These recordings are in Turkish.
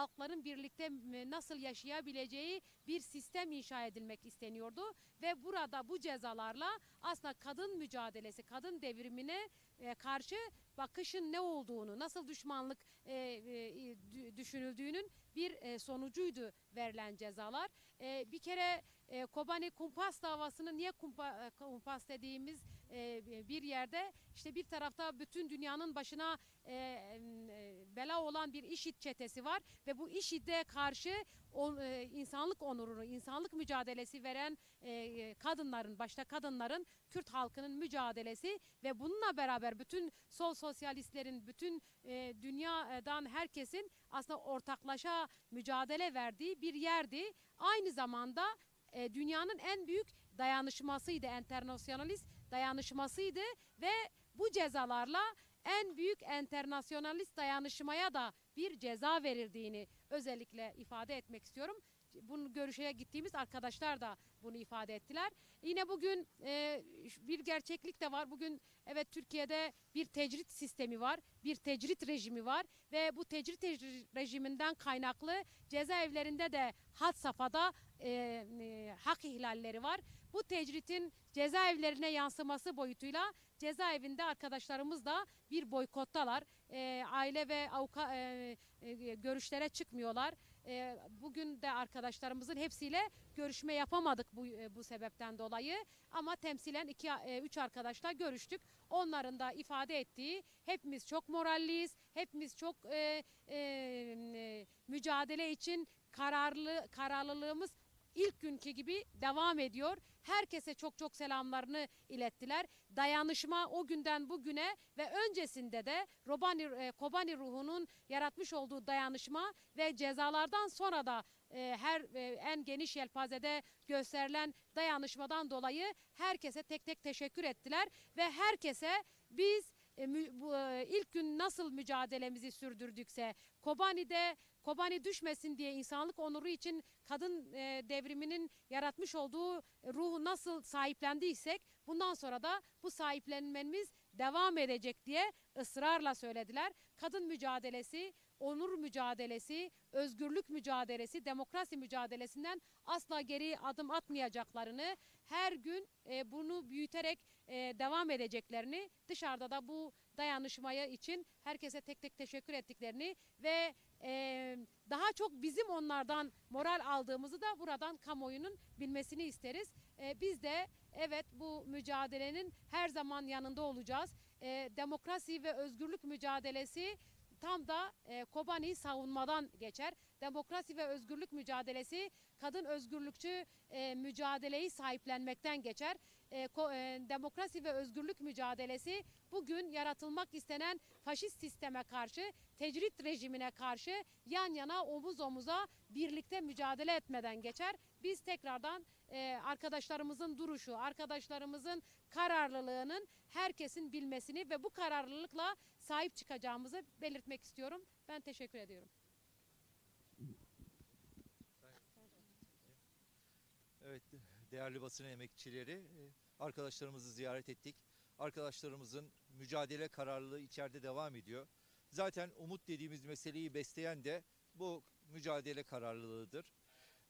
halkların birlikte nasıl yaşayabileceği bir sistem inşa edilmek isteniyordu. Ve burada bu cezalarla aslında kadın mücadelesi, kadın devrimine e, karşı bakışın ne olduğunu, nasıl düşmanlık e, e, dü- düşünüldüğünün bir sonucuydu verilen cezalar. Bir kere e, Kobani kumpas davasını niye kumpa, kumpas dediğimiz bir yerde işte bir tarafta bütün dünyanın başına bela olan bir IŞİD çetesi var ve bu IŞİD'e karşı o, e, insanlık onurunu, insanlık mücadelesi veren e, e, kadınların, başta kadınların, Kürt halkının mücadelesi ve bununla beraber bütün sol sosyalistlerin, bütün e, dünyadan herkesin aslında ortaklaşa mücadele verdiği bir yerdi. Aynı zamanda e, dünyanın en büyük dayanışmasıydı, internasyonalist dayanışmasıydı ve bu cezalarla en büyük internasyonalist dayanışmaya da bir ceza verildiğini özellikle ifade etmek istiyorum. Bunu görüşeye gittiğimiz arkadaşlar da bunu ifade ettiler. Yine bugün e, bir gerçeklik de var. Bugün evet Türkiye'de bir tecrit sistemi var, bir tecrit rejimi var ve bu tecrit rejimi- rejiminden kaynaklı cezaevlerinde de had safhada e, e, hak ihlalleri var. Bu tecritin cezaevlerine yansıması boyutuyla cezaevinde arkadaşlarımız da bir boykottalar. E, aile ve avuka e, e, görüşlere çıkmıyorlar. E, bugün de arkadaşlarımızın hepsiyle görüşme yapamadık bu e, bu sebepten dolayı. Ama temsilen iki e, üç arkadaşla görüştük. Onların da ifade ettiği hepimiz çok moralliyiz. Hepimiz çok e, e, e, mücadele için kararlı kararlılığımız ilk günkü gibi devam ediyor. Herkese çok çok selamlarını ilettiler. Dayanışma o günden bugüne ve öncesinde de Robani e, Kobani ruhunun yaratmış olduğu dayanışma ve cezalardan sonra da e, her e, en geniş yelpazede gösterilen dayanışmadan dolayı herkese tek tek teşekkür ettiler ve herkese biz ilk gün nasıl mücadelemizi sürdürdükse Kobani'de Kobani düşmesin diye insanlık onuru için kadın e, devriminin yaratmış olduğu ruhu nasıl sahiplendiysek bundan sonra da bu sahiplenmemiz devam edecek diye ısrarla söylediler. Kadın mücadelesi, onur mücadelesi, özgürlük mücadelesi, demokrasi mücadelesinden asla geri adım atmayacaklarını, her gün e, bunu büyüterek e, devam edeceklerini, dışarıda da bu dayanışmaya için herkese tek tek teşekkür ettiklerini ve e, daha çok bizim onlardan moral aldığımızı da buradan kamuoyunun bilmesini isteriz. E, biz de evet bu mücadelenin her zaman yanında olacağız. E, demokrasi ve özgürlük mücadelesi tam da e, Kobani savunmadan geçer. Demokrasi ve özgürlük mücadelesi kadın özgürlükçü e, mücadeleyi sahiplenmekten geçer. E, ko- e, demokrasi ve özgürlük mücadelesi bugün yaratılmak istenen faşist sisteme karşı, tecrit rejimine karşı yan yana omuz omuza birlikte mücadele etmeden geçer. Biz tekrardan e, arkadaşlarımızın duruşu, arkadaşlarımızın kararlılığının herkesin bilmesini ve bu kararlılıkla sahip çıkacağımızı belirtmek istiyorum. Ben teşekkür ediyorum. Evet, değerli basın emekçileri, e, arkadaşlarımızı ziyaret ettik. Arkadaşlarımızın mücadele kararlılığı içeride devam ediyor. Zaten umut dediğimiz meseleyi besleyen de bu mücadele kararlılığıdır.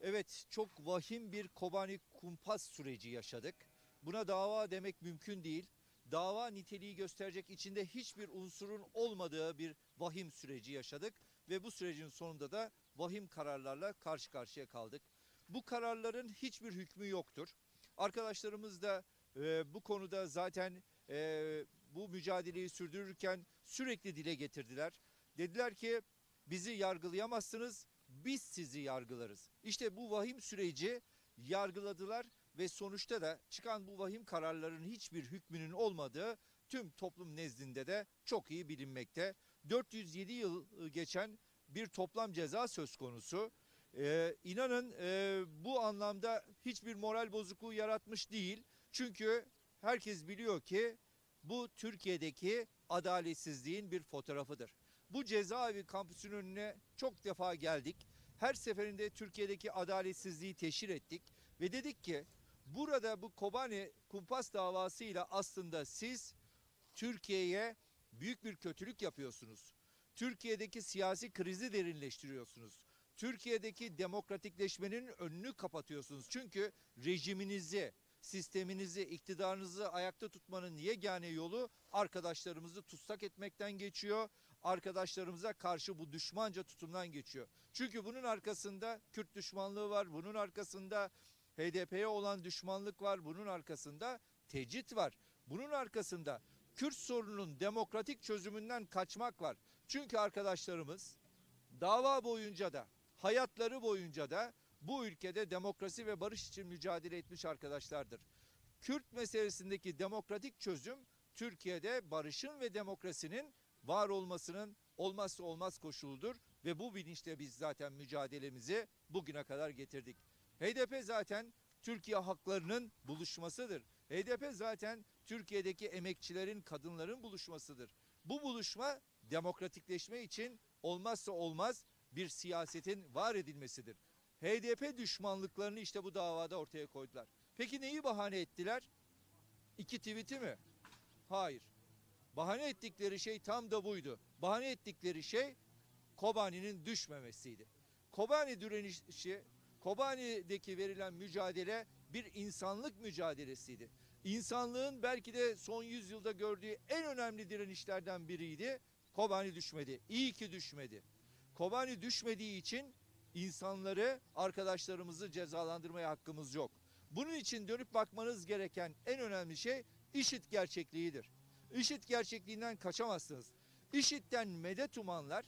Evet, çok vahim bir Kobani kumpas süreci yaşadık. Buna dava demek mümkün değil. Dava niteliği gösterecek içinde hiçbir unsurun olmadığı bir vahim süreci yaşadık ve bu sürecin sonunda da vahim kararlarla karşı karşıya kaldık. Bu kararların hiçbir hükmü yoktur. Arkadaşlarımız da e, bu konuda zaten e, bu mücadeleyi sürdürürken sürekli dile getirdiler. Dediler ki bizi yargılayamazsınız, biz sizi yargılarız. İşte bu vahim süreci yargıladılar ve sonuçta da çıkan bu vahim kararların hiçbir hükmünün olmadığı tüm toplum nezdinde de çok iyi bilinmekte. 407 yıl geçen bir toplam ceza söz konusu. Ee, inanın e, bu anlamda hiçbir moral bozukluğu yaratmış değil. Çünkü herkes biliyor ki bu Türkiye'deki adaletsizliğin bir fotoğrafıdır. Bu cezaevi kampüsünün önüne çok defa geldik. Her seferinde Türkiye'deki adaletsizliği teşhir ettik ve dedik ki burada bu Kobani kumpas davasıyla aslında siz Türkiye'ye büyük bir kötülük yapıyorsunuz. Türkiye'deki siyasi krizi derinleştiriyorsunuz. Türkiye'deki demokratikleşmenin önünü kapatıyorsunuz. Çünkü rejiminizi, sisteminizi, iktidarınızı ayakta tutmanın yegane yolu arkadaşlarımızı tutsak etmekten geçiyor. Arkadaşlarımıza karşı bu düşmanca tutumdan geçiyor. Çünkü bunun arkasında Kürt düşmanlığı var, bunun arkasında HDP'ye olan düşmanlık var, bunun arkasında tecrit var. Bunun arkasında Kürt sorununun demokratik çözümünden kaçmak var. Çünkü arkadaşlarımız dava boyunca da hayatları boyunca da bu ülkede demokrasi ve barış için mücadele etmiş arkadaşlardır. Kürt meselesindeki demokratik çözüm Türkiye'de barışın ve demokrasinin var olmasının olmazsa olmaz koşuludur ve bu bilinçle biz zaten mücadelemizi bugüne kadar getirdik. HDP zaten Türkiye haklarının buluşmasıdır. HDP zaten Türkiye'deki emekçilerin, kadınların buluşmasıdır. Bu buluşma demokratikleşme için olmazsa olmaz bir siyasetin var edilmesidir. HDP düşmanlıklarını işte bu davada ortaya koydular. Peki neyi bahane ettiler? İki tweet'i mi? Hayır. Bahane ettikleri şey tam da buydu. Bahane ettikleri şey Kobani'nin düşmemesiydi. Kobani direnişi, Kobani'deki verilen mücadele bir insanlık mücadelesiydi. İnsanlığın belki de son yüzyılda gördüğü en önemli direnişlerden biriydi. Kobani düşmedi. İyi ki düşmedi. Kobani düşmediği için insanları, arkadaşlarımızı cezalandırmaya hakkımız yok. Bunun için dönüp bakmanız gereken en önemli şey işit gerçekliğidir. IŞİD gerçekliğinden kaçamazsınız. IŞİD'den medet umanlar,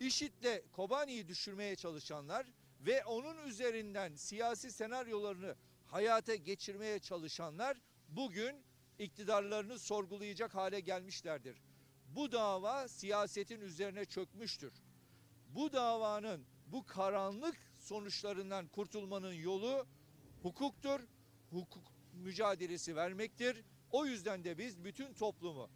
IŞİD'le Kobani'yi düşürmeye çalışanlar ve onun üzerinden siyasi senaryolarını hayata geçirmeye çalışanlar bugün iktidarlarını sorgulayacak hale gelmişlerdir. Bu dava siyasetin üzerine çökmüştür. Bu davanın bu karanlık sonuçlarından kurtulmanın yolu hukuktur. Hukuk mücadelesi vermektir. O yüzden de biz bütün toplumu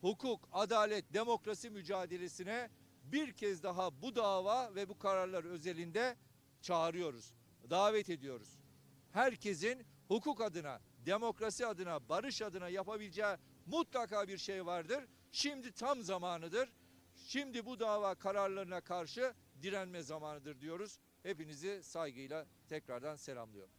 hukuk, adalet, demokrasi mücadelesine bir kez daha bu dava ve bu kararlar özelinde çağırıyoruz. Davet ediyoruz. Herkesin hukuk adına, demokrasi adına, barış adına yapabileceği mutlaka bir şey vardır. Şimdi tam zamanıdır. Şimdi bu dava kararlarına karşı direnme zamanıdır diyoruz. Hepinizi saygıyla tekrardan selamlıyorum.